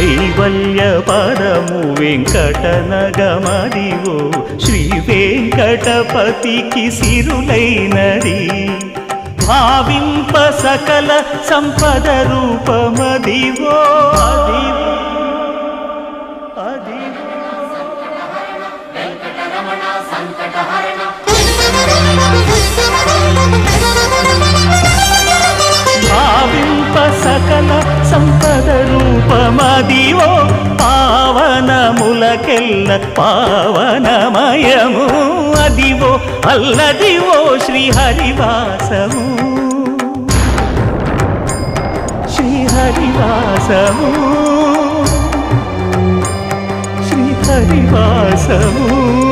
కైవల్య పదము వెంకటనగమదివో శ్రీ వెంకటపతికి సిరులైనది. భావింప సకల సంపద రూపమదివో అదివో. అదివో భావింప సకల సంపద రూపమదివో పావనములకెల్ల పావనమయము. అదివో అల్లదివో శ్రీహరివాసము. శ్రీహరివాసము. శ్రీహరివాసము.